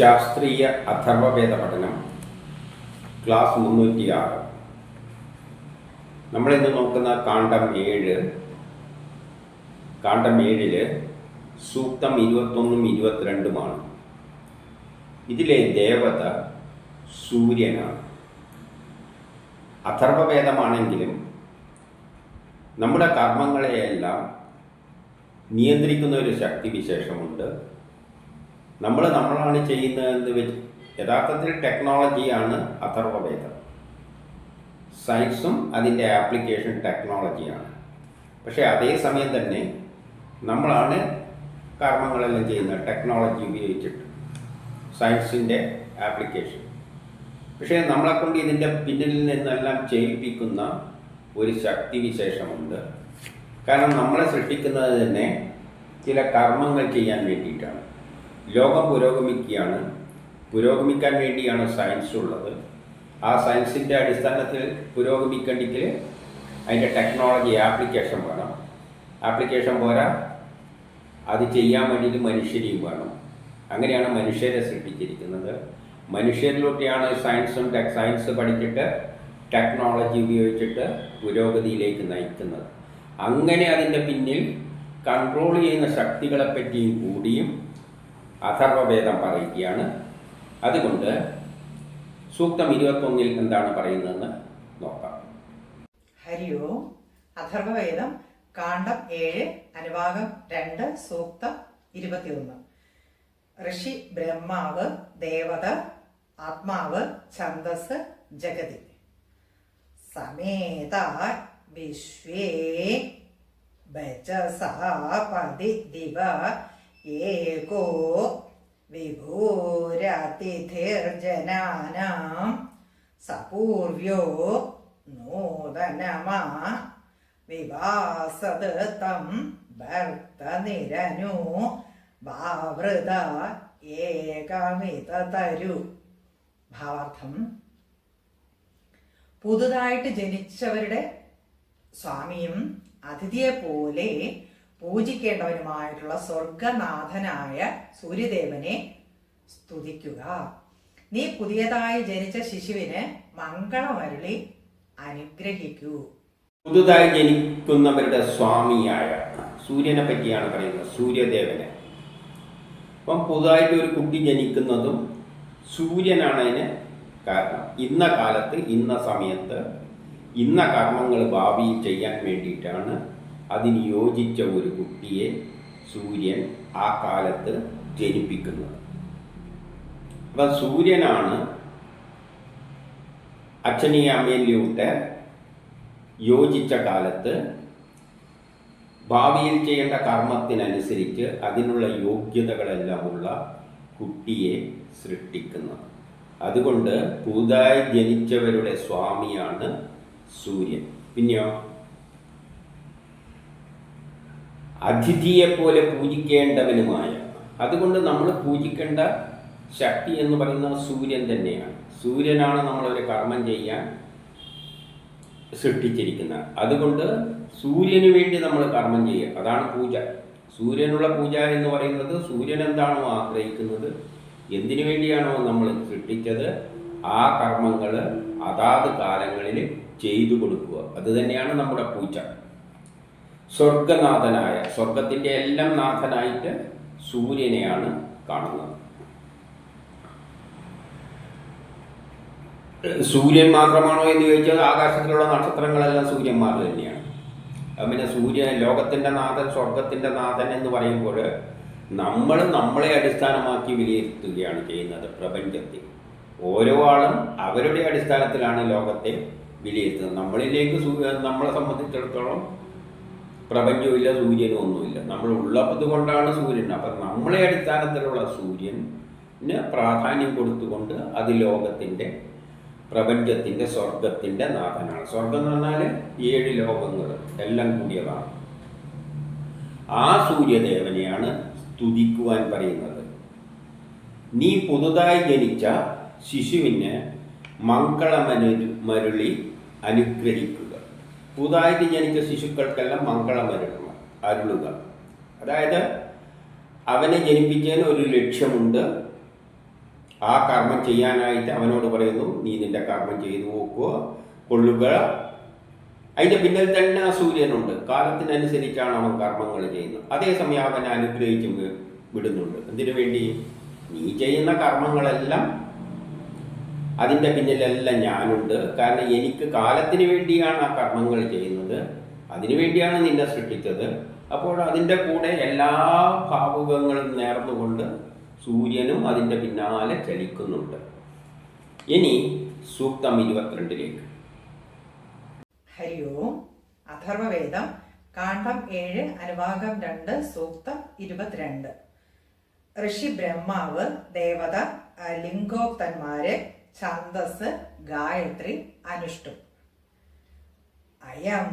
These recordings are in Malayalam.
ശാസ്ത്രീയ അഥർവവേദ പഠനം ക്ലാസ് മുന്നൂറ്റി ആറ് നമ്മളിന്ന് നോക്കുന്ന കാണ്ഡം ഏഴ്. കാണ്ഡം ഏഴിൽ സൂക്തം ഇരുപത്തൊന്നും ഇരുപത്തിരണ്ടുമാണ്. ഇതിലെ ദേവത സൂര്യനാണ്. അഥർവവേദമാണെങ്കിലും നമ്മുടെ കർമ്മങ്ങളെയെല്ലാം നിയന്ത്രിക്കുന്ന ഒരു ശക്തി വിശേഷമുണ്ട്. നമ്മൾ നമ്മളാണ് ചെയ്യുന്നതെന്ന് വെച്ച് യഥാർത്ഥത്തിൽ ടെക്നോളജിയാണ് അഥർവവേദം. സയൻസും അതിന്റെ ആപ്ലിക്കേഷൻ ടെക്നോളജിയാണ്. പക്ഷേ അതേ സമയം തന്നെ നമ്മളാണ് കർമ്മങ്ങളെല്ലാം ചെയ്യുന്നത് ടെക്നോളജി ഉപയോഗിച്ചിട്ട്. സയൻസിന്റെ ആപ്ലിക്കേഷൻ. പക്ഷേ നമ്മളെക്കൊണ്ട് ഇതിന്റെ പിന്നിൽ നിന്നെല്ലാം ചെയ്യിപ്പിക്കുന്ന ഒരു ശക്തി വിശേഷമുണ്ട്. കാരണം നമ്മളെ സൃഷ്ടിക്കുന്നത് തന്നെ ചില കർമ്മങ്ങൾ ചെയ്യാൻ വേണ്ടിയിട്ടാണ്. ലോകം പുരോഗമിക്കുകയാണ്. പുരോഗമിക്കാൻ വേണ്ടിയാണ് സയൻസ് ഉള്ളത്. ആ സയൻസിന്റെ അടിസ്ഥാനത്തിൽ പുരോഗമിക്കേണ്ടെങ്കിൽ അതിന്റെ ടെക്നോളജി ആപ്ലിക്കേഷൻ വേണം. ആപ്ലിക്കേഷൻ പോരാ. അത് ചെയ്യാൻ വേണ്ടിയിട്ട് മനുഷ്യരെയും വേണം. അങ്ങനെയാണ് മനുഷ്യരെ സൃഷ്ടിച്ചിരിക്കുന്നത്. മനുഷ്യരിലൂടെയാണ് സയൻസും ടെക് സയൻസ് പഠിച്ചിട്ട് ടെക്നോളജി ഉപയോഗിച്ചിട്ട് പുരോഗതിയിലേക്ക് നയിക്കുന്നത്. അങ്ങനെ അതിന്റെ പിന്നിൽ കൺട്രോൾ ചെയ്യുന്ന ശക്തികളെപ്പറ്റിയും കൂടിയും അഥർവവേദം പറയുകയാണ്. അതുകൊണ്ട് സൂക്തം ഇരുപത്തൊന്നിൽ എന്താണ് പറയുന്നതെന്ന് നോക്കാം. ഹരിയോ അഥർവവേദം കാണ്ഡം ഏഴ് അനുഭാഗം രണ്ട് സൂക്തം ഇരുപത്തിയൊന്ന്. ഋഷി ബ്രഹ്മാവ് ദേവത ആത്മാവ് ഛന്ദസ് ജഗതി. സമേത വിശ്വേ ബചസാപതി ദിവ ഏകോ വിഭൂരതിഥിർജനാനാം സപൂർവ്യോ നൂതനമാ വിവാസത് തം ഭർത്തനിരനു ഭാവൃത ഏകമിതരു ഭാവാർത്ഥം. പുതുതായിട്ട് ജനിച്ചവരുടെ സ്വാമിയും അതിഥിയെ പോലെ പൂജിക്കേണ്ടവനുമായിട്ടുള്ള സ്വർഗനാഥനായ സൂര്യദേവനെ സ്തുതിക്കുക. നീ പുതിയതായി ജനിച്ച ശിശുവിന് മംഗളമരുളി അനുഗ്രഹിക്കൂ. പുതുതായി ജനിക്കുന്നവരുടെ സ്വാമിയായ സൂര്യനെ പറ്റിയാണ് പറയുന്നത് സൂര്യദേവനെ. അപ്പം പുതുതായിട്ട് ഒരു കുട്ടി ജനിക്കുന്നതും സൂര്യനാണ് അതിന് കാരണം. ഇന്ന കാലത്ത് ഇന്ന സമയത്ത് ഇന്ന കർമ്മങ്ങൾ ഭാവിയിൽ ചെയ്യാൻ വേണ്ടിയിട്ടാണ് അതിന് യോജിച്ച ഒരു കുട്ടിയെ സൂര്യൻ ആ കാലത്ത് ജനിപ്പിക്കുന്നത് അപ്പം സൂര്യനാണ് അച്ഛനെയും അമ്മയിലൂട്ട് യോജിച്ച കാലത്ത് ഭാവിയിൽ ചെയ്യേണ്ട കർമ്മത്തിനനുസരിച്ച് അതിനുള്ള യോഗ്യതകളെല്ലാമുള്ള കുട്ടിയെ സൃഷ്ടിക്കുന്നത്. അതുകൊണ്ട് പുതുതായി ജനിച്ചവരുടെ സ്വാമിയാണ് സൂര്യൻ. പിന്നെയോ അതിഥിയെ പോലെ പൂജിക്കേണ്ടവനുമായ. അതുകൊണ്ട് നമ്മൾ പൂജിക്കേണ്ട ശക്തി എന്ന് പറയുന്ന സൂര്യൻ തന്നെയാണ്. സൂര്യനാണ് നമ്മളൊരു കർമ്മം ചെയ്യാൻ സൃഷ്ടിച്ചിരിക്കുന്നത്. അതുകൊണ്ട് സൂര്യന് വേണ്ടി നമ്മൾ കർമ്മം ചെയ്യുക. അതാണ് പൂജ. സൂര്യനുള്ള പൂജ എന്ന് പറയുന്നത് സൂര്യൻ എന്താണോ ആഗ്രഹിക്കുന്നത് എന്തിനു വേണ്ടിയാണോ നമ്മൾ സൃഷ്ടിച്ചത് ആ കർമ്മങ്ങൾ അതാത് കാലങ്ങളിൽ ചെയ്തു കൊടുക്കുക. അത് തന്നെയാണ് നമ്മുടെ പൂജ. സ്വർഗനാഥനായ സ്വർഗത്തിന്റെ എല്ലാം നാഥനായിട്ട് സൂര്യനെയാണ് കാണുന്നത്. സൂര്യൻ മാത്രമാണോ എന്ന് ചോദിച്ചാൽ ആകാശത്തിലുള്ള നക്ഷത്രങ്ങളെല്ലാം സൂര്യന്മാർ തന്നെയാണ്. പിന്നെ സൂര്യൻ ലോകത്തിന്റെ നാഥൻ സ്വർഗത്തിന്റെ നാഥൻ എന്ന് പറയുമ്പോൾ നമ്മൾ നമ്മളെ അടിസ്ഥാനമാക്കി വിലയിരുത്തുകയാണ് ചെയ്യുന്നത് പ്രപഞ്ചത്തിൽ ഓരോ ആളും അവരുടെ അടിസ്ഥാനത്തിലാണ് ലോകത്തെ വിലയിരുത്തുന്നത്. നമ്മളിലേക്ക് നമ്മളെ സംബന്ധിച്ചിടത്തോളം പ്രപഞ്ചമില്ല സൂര്യനും ഒന്നുമില്ല നമ്മൾ ഉള്ളത് കൊണ്ടാണ് സൂര്യൻ. അപ്പം നമ്മളെ അടിസ്ഥാനത്തിലുള്ള സൂര്യന് പ്രാധാന്യം കൊടുത്തുകൊണ്ട് അത് ലോകത്തിന്റെ പ്രപഞ്ചത്തിന്റെ സ്വർഗത്തിന്റെ നാഥനാണ്. സ്വർഗം എന്ന് പറഞ്ഞാൽ ഏഴ് ലോകങ്ങൾ എല്ലാം കൂടിയതാണ്. ആ സൂര്യദേവനെയാണ് സ്തുതിക്കുവാൻ പറയുന്നത്. നീ പുതുതായി ജനിച്ച ശിശുവിന് മംഗളമനു മരുളി അനുഗ്രഹിക്കുക പുതുതായിട്ട് ജനിച്ച ശിശുക്കൾക്കെല്ലാം മംഗളം വരണം അരുളുക. അതായത് അവനെ ജനിപ്പിച്ചതിന് ഒരു ലക്ഷ്യമുണ്ട്. ആ കർമ്മം ചെയ്യാനായിട്ട് അവനോട് പറയുന്നു നീ നിന്റെ കർമ്മം ചെയ്തു നോക്കുക കൊള്ളുക. അതിന്റെ പിന്നിൽ തന്നെ സൂര്യനുണ്ട്. കാലത്തിനനുസരിച്ചാണ് അവൻ കർമ്മങ്ങൾ ചെയ്യുന്നത്. അതേസമയം അവൻ അനുഗ്രഹിച്ചു വിടുന്നുണ്ട്. എന്തിനു വേണ്ടി? നീ ചെയ്യുന്ന കർമ്മങ്ങളെല്ലാം അതിന്റെ പിന്നിലെല്ലാം ഞാനുണ്ട്. കാരണം എനിക്ക് കാലത്തിന് വേണ്ടിയാണ് ആ കർമ്മങ്ങൾ ചെയ്യുന്നത്. അതിനു വേണ്ടിയാണ് നിന്നെ സൃഷ്ടിച്ചത്. അപ്പോൾ അതിന്റെ കൂടെ എല്ലാ ഭാവുകങ്ങളും നേർന്നുകൊണ്ട് സൂര്യനും അതിന്റെ പിന്നാലെ ചലിക്കുന്നുണ്ട്. ഇനി സൂക്തം ഇരുപത്തിരണ്ടിലേക്ക്. ഹരി ഓം. അഥർവവേദം കാണ്ഡം ഏഴ് അനുഭാഗം രണ്ട് സൂക്തം ഇരുപത്തിരണ്ട്. ഋഷി ബ്രഹ്മാവ് ദേവത ലിംഗോക്തന്മാരെ ലിംഗോക്തന്മാര് ഛന്ദസ് ഗായത്രി അനുഷ്ടും. അയം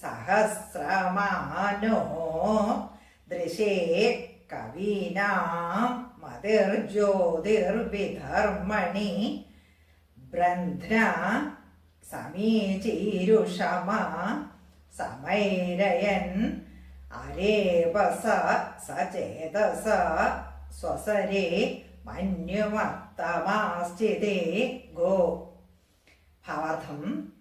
സഹസ്രമാനോ ദൃശേ കവീനാം മതിർജ്യോതിർവിധർമ്മണി ബ്രന്ധ്ര സമീചീരുഷമ സമൈരയൻ അരേപസ സചേതസ സ്വസരേ മന്യുമത്തമാസ്ഥിതേ ഗോ. ഭാവാർത്ഥം.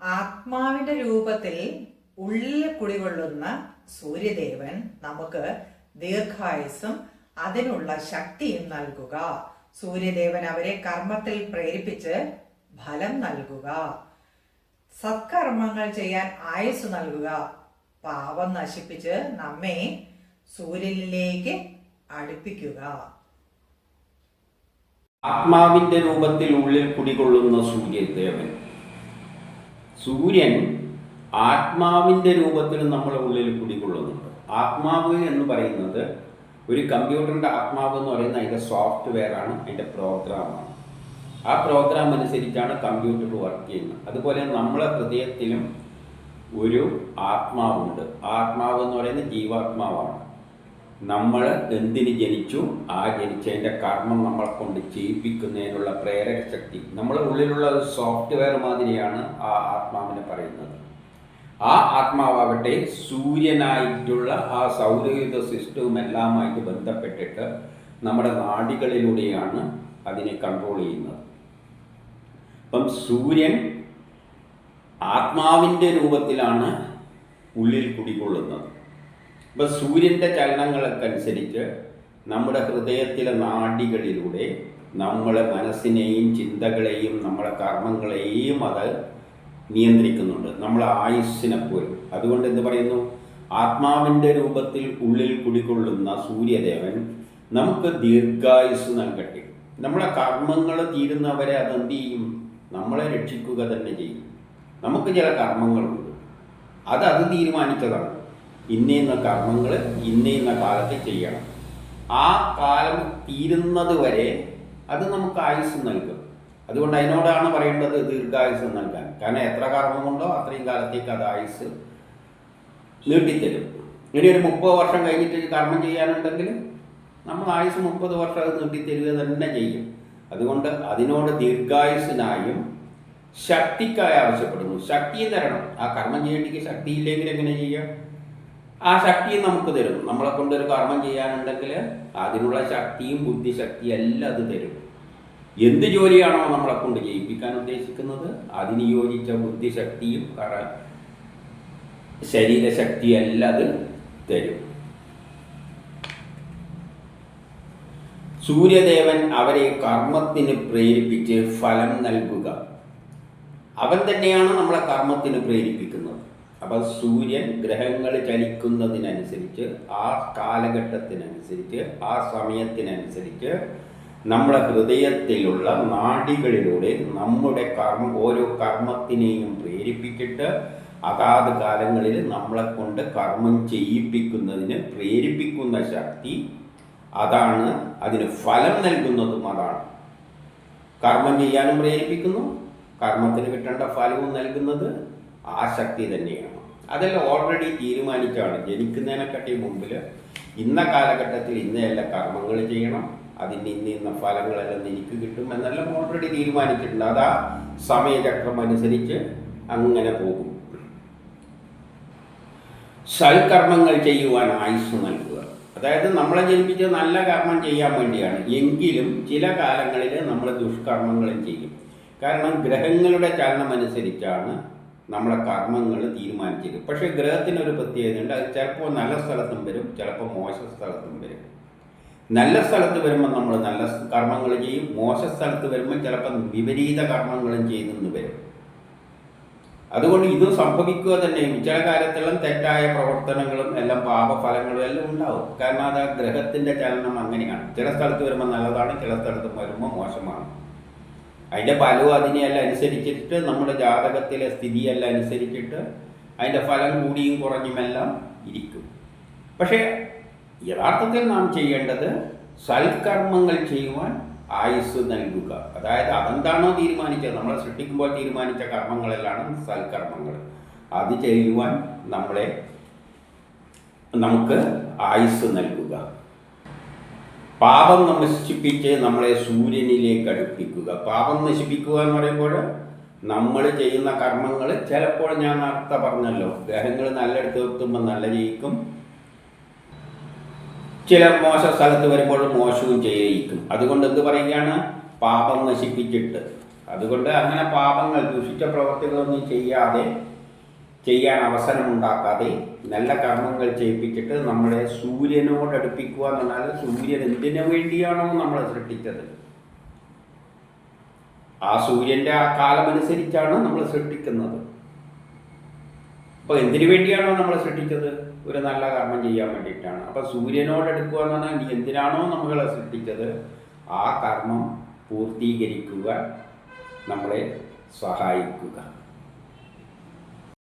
ആത്മാവിന്റെ രൂപത്തിൽ ഉള്ളിൽ കുടികൊള്ളുന്ന സൂര്യദേവൻ നമുക്ക് ദീർഘായുസും അതിനുള്ള ശക്തിയും നൽകുക. സൂര്യദേവൻ അവരെ കർമ്മത്തിൽ പ്രേരിപ്പിച്ച് ഫലം നൽകുക. സത്കർമ്മങ്ങൾ ചെയ്യാൻ ആയുസ് നൽകുക. പാപം നശിപ്പിച്ച് നമ്മെ സൂര്യനിലേക്ക് അടുപ്പിക്കുക. ആത്മാവിന്റെ രൂപത്തിൽ ഉള്ളിൽ കുടികൊള്ളുന്ന സൂര്യദേവൻ. സൂര്യൻ ആത്മാവിന്റെ രൂപത്തിൽ നമ്മളെ ഉള്ളിൽ കുടികൊള്ളുന്നുണ്ട്. ആത്മാവ് എന്ന് പറയുന്നത് ഒരു കമ്പ്യൂട്ടറിന്റെ ആത്മാവ് എന്ന് പറയുന്നത് അതിന്റെ സോഫ്റ്റ്വെയർ ആണ് അതിന്റെ പ്രോഗ്രാമാണ് ആ പ്രോഗ്രാം അനുസരിച്ചാണ് കമ്പ്യൂട്ടർ വർക്ക് ചെയ്യുന്നത്. അതുപോലെ നമ്മളെ ഹൃദയത്തിലും ഒരു ആത്മാവുണ്ട്. ആത്മാവ് എന്ന് പറയുന്നത് ജീവാത്മാവാണ്. നമ്മൾ എന്തിന് ജനിച്ചു? ആ ജനിച്ചതിന്റെ കർമ്മം നമ്മളെ കൊണ്ട് ചെയ്യിപ്പിക്കുന്നതിനുള്ള പ്രേരക ശക്തി. നമ്മളെ ഉള്ളിലുള്ള ഒരു സോഫ്റ്റ്വെയർ മാതിരിയാണ് ആ ആത്മാവിനെ പറയുന്നത്. ആ ആത്മാവാകട്ടെ സൂര്യനായിട്ടുള്ള ആ സൗരയുധ സിസ്റ്റവും എല്ലാമായിട്ട് ബന്ധപ്പെട്ടിട്ട് നമ്മുടെ നാടികളിലൂടെയാണ് അതിനെ കൺട്രോൾ ചെയ്യുന്നത്. അപ്പം സൂര്യൻ ആത്മാവിന്റെ രൂപത്തിലാണ് ഉള്ളിൽ കുടികൊള്ളുന്നത്. അപ്പം സൂര്യന്റെ ചലനങ്ങൾക്കനുസരിച്ച് നമ്മുടെ ഹൃദയത്തിലെ നാഡികളിലൂടെ നമ്മളെ മനസ്സിനെയും ചിന്തകളെയും നമ്മളെ കർമ്മങ്ങളെയും അത് നിയന്ത്രിക്കുന്നുണ്ട്. നമ്മളെ ആയുസ്സിനെ പോലും അതുകൊണ്ട് എന്ത് പറയുന്നു? ആത്മാവിന്റെ രൂപത്തിൽ ഉള്ളിൽ കുടികൊള്ളുന്ന സൂര്യദേവൻ നമുക്ക് ദീർഘായുസ് നൽകട്ടെ. നമ്മളെ കർമ്മങ്ങൾ തീരുന്നവരെ അതെന്ത് ചെയ്യും? നമ്മളെ രക്ഷിക്കുക തന്നെ ചെയ്യും. നമുക്ക് ചില കർമ്മങ്ങളുണ്ട്. അത് അത് തീരുമാനിച്ചതാണ്. ഇന്ന ഇന്ന കർമ്മങ്ങൾ ഇന്ന ഇന്ന കാലത്ത് ചെയ്യണം. ആ കാലം തീരുന്നത് വരെ അത് നമുക്ക് ആയുസ് നൽകും. അതുകൊണ്ട് അതിനോടാണ് പറയേണ്ടത് ദീർഘായുസ് നൽകാൻ. കാരണം എത്ര കർമ്മമുണ്ടോ അത്രയും കാലത്തേക്ക് അത് ആയുസ് നീട്ടിത്തരും. ഇനി ഒരു മുപ്പത് വർഷം കഴിഞ്ഞിട്ട് കർമ്മം ചെയ്യാനുണ്ടെങ്കിൽ നമ്മൾ ആയുസ് മുപ്പത് വർഷം അത് നീട്ടിത്തരിക തന്നെ ചെയ്യും. അതുകൊണ്ട് അതിനോട് ദീർഘായുസിനായും ശക്തിക്കായി ആവശ്യപ്പെടുന്നു. ശക്തിയും തരണം ആ കർമ്മം ചെയ്യേണ്ടിക്ക് ശക്തിയില്ലെങ്കിൽ എങ്ങനെ ചെയ്യാം? ആ ശക്തിയും നമുക്ക് തരും. നമ്മളെ കൊണ്ട് ഒരു കർമ്മം ചെയ്യാനുണ്ടെങ്കിൽ അതിനുള്ള ശക്തിയും ബുദ്ധിശക്തിയും എല്ലാം അത് തരും. എന്ത് ജോലിയാണോ നമ്മളെ കൊണ്ട് ചെയ്യിപ്പിക്കാൻ ഉദ്ദേശിക്കുന്നത് അതിന് യോജിച്ച ബുദ്ധിശക്തിയും കറ ശരീരശക്തിയും എല്ലാം അത് തരും. സൂര്യദേവൻ അവരെ കർമ്മത്തിന് പ്രേരിപ്പിച്ച് ഫലം നൽകുക. അവൻ തന്നെയാണ് നമ്മളെ കർമ്മത്തിന് പ്രേരിപ്പിക്കുന്നത്. അപ്പം സൂര്യൻ ഗ്രഹങ്ങൾ ചലിക്കുന്നതിനനുസരിച്ച് ആ കാലഘട്ടത്തിനനുസരിച്ച് ആ സമയത്തിനനുസരിച്ച് നമ്മുടെ ഹൃദയത്തിലുള്ള നാഡികളിലൂടെ നമ്മുടെ കർമ്മ ഓരോ കർമ്മത്തിനെയും പ്രേരിപ്പിച്ചിട്ട് അതാത് കാലങ്ങളിൽ നമ്മളെ കൊണ്ട് കർമ്മം ചെയ്യിപ്പിക്കുന്നതിന് പ്രേരിപ്പിക്കുന്ന ശക്തി അതാണ് അതിന് ഫലം നൽകുന്നതും അതാണ്. കർമ്മം ചെയ്യാനും പ്രേരിപ്പിക്കുന്നു കർമ്മത്തിന് കിട്ടേണ്ട ഫലവും നൽകുന്നത് ആ ശക്തി തന്നെയാണ്. അതെല്ലാം ഓൾറെഡി തീരുമാനിച്ചാണ് ജനിക്കുന്നതിനെക്കാട്ടി മുമ്പിൽ ഇന്ന കാലഘട്ടത്തിൽ ഇന്നയല്ല കർമ്മങ്ങൾ ചെയ്യണം അതിന് ഇന്ന ഇന്ന ഫലങ്ങളെല്ലാം എനിക്ക് കിട്ടും എന്നെല്ലാം ഓൾറെഡി തീരുമാനിച്ചിട്ടുണ്ട്. അത് ആ സമയചക്രം അനുസരിച്ച് അങ്ങനെ പോകും. സൽക്കർമ്മങ്ങൾ ചെയ്യുവാൻ ആയുസ് നൽകുക. അതായത് നമ്മളെ ജനിപ്പിച്ച നല്ല കർമ്മം ചെയ്യാൻ വേണ്ടിയാണ്. എങ്കിലും ചില കാലങ്ങളിൽ നമ്മൾ ദുഷ്കർമ്മങ്ങളും ചെയ്യും. കാരണം ഗ്രഹങ്ങളുടെ ചലനം അനുസരിച്ചാണ് നമ്മളെ കർമ്മങ്ങൾ തീരുമാനിച്ചത് പക്ഷേ ഗ്രഹത്തിനൊരു പ്രത്യേകതയുണ്ട്. അത് ചിലപ്പോൾ നല്ല സ്ഥലത്തും വരും ചിലപ്പോൾ മോശ സ്ഥലത്തും വരും. നല്ല സ്ഥലത്ത് വരുമ്പോൾ നമ്മൾ നല്ല കർമ്മങ്ങൾ ചെയ്യും മോശ സ്ഥലത്ത് വരുമ്പോൾ ചിലപ്പോൾ വിപരീത കർമ്മങ്ങളും ചെയ്തെന്ന് വരും. അതുകൊണ്ട് ഇതും സംഭവിക്കുക തന്നെയും ചില കാലത്തെല്ലാം തെറ്റായ പ്രവർത്തനങ്ങളും എല്ലാം പാപഫലങ്ങളും എല്ലാം ഉണ്ടാവും. കാരണം അത് ആ ഗ്രഹത്തിന്റെ ചലനം അങ്ങനെയാണ്. ചില സ്ഥലത്ത് വരുമ്പോൾ നല്ലതാണ് ചില സ്ഥലത്ത് വരുമ്പോൾ മോശമാണ്. അതിന്റെ ഫലവും അതിനെയെല്ലാം അനുസരിച്ചിട്ട് നമ്മുടെ ജാതകത്തിലെ സ്ഥിതിയല്ല അനുസരിച്ചിട്ട് അതിന്റെ ഫലം കൂടിയും കുറഞ്ഞുമെല്ലാം ഇരിക്കും. പക്ഷേ യഥാർത്ഥത്തിൽ നാം ചെയ്യേണ്ടത് സൽക്കർമ്മങ്ങൾ ചെയ്യുവാൻ ആയുസ് നൽകുക. അതായത് അതെന്താണോ തീരുമാനിച്ചത് നമ്മളെ സൃഷ്ടിക്കുമ്പോൾ തീരുമാനിച്ച കർമ്മങ്ങളെല്ലാം സൽക്കർമ്മങ്ങൾ. അത് ചെയ്യുവാൻ നമ്മളെ നമുക്ക് ആയുസ് നൽകുക. പാപം നശിപ്പിച്ച് നമ്മളെ സൂര്യനിലേക്ക് അടുപ്പിക്കുക. പാപം നശിപ്പിക്കുക എന്ന് പറയുമ്പോൾ നമ്മൾ ചെയ്യുന്ന കർമ്മങ്ങൾ ചിലപ്പോൾ ഞാൻ നേരത്തെ പറഞ്ഞല്ലോ. ഗ്രഹങ്ങൾ നല്ലയിടത്ത് എത്തുമ്പോൾ നല്ല ജയിക്കും. ചില മോശ സ്ഥലത്ത് വരുമ്പോൾ മോശവും ചെയ്യിക്കും. അതുകൊണ്ട് എന്ത് പറയുകയാണ്? പാപം നശിപ്പിച്ചിട്ട്. അതുകൊണ്ട് അങ്ങനെ പാപങ്ങൾ ദുഷിച്ച പ്രവർത്തികളൊന്നും ചെയ്യാതെ ചെയ്യാൻ അവസരമുണ്ടാക്കാതെ നല്ല കർമ്മങ്ങൾ ചെയ്യിപ്പിച്ചിട്ട് നമ്മളെ സൂര്യനോട് അടുപ്പിക്കുക എന്ന് സൂര്യൻ എന്തിനു വേണ്ടിയാണോ നമ്മളെ സൃഷ്ടിച്ചത്? ആ സൂര്യന്റെ ആ കാലമനുസരിച്ചാണ് നമ്മൾ സൃഷ്ടിക്കുന്നത്. അപ്പോൾ എന്തിനു വേണ്ടിയാണോ നമ്മൾ സൃഷ്ടിച്ചത്? ഒരു നല്ല കർമ്മം ചെയ്യാൻ വേണ്ടിയിട്ടാണ്. അപ്പോൾ സൂര്യനോട് എടുക്കുക എന്ന് പറഞ്ഞാൽ നീ എന്തിനാണോ നമ്മളെ സൃഷ്ടിച്ചത്? ആ കർമ്മം പൂർത്തീകരിക്കുക നമ്മളെ സഹായിക്കുക.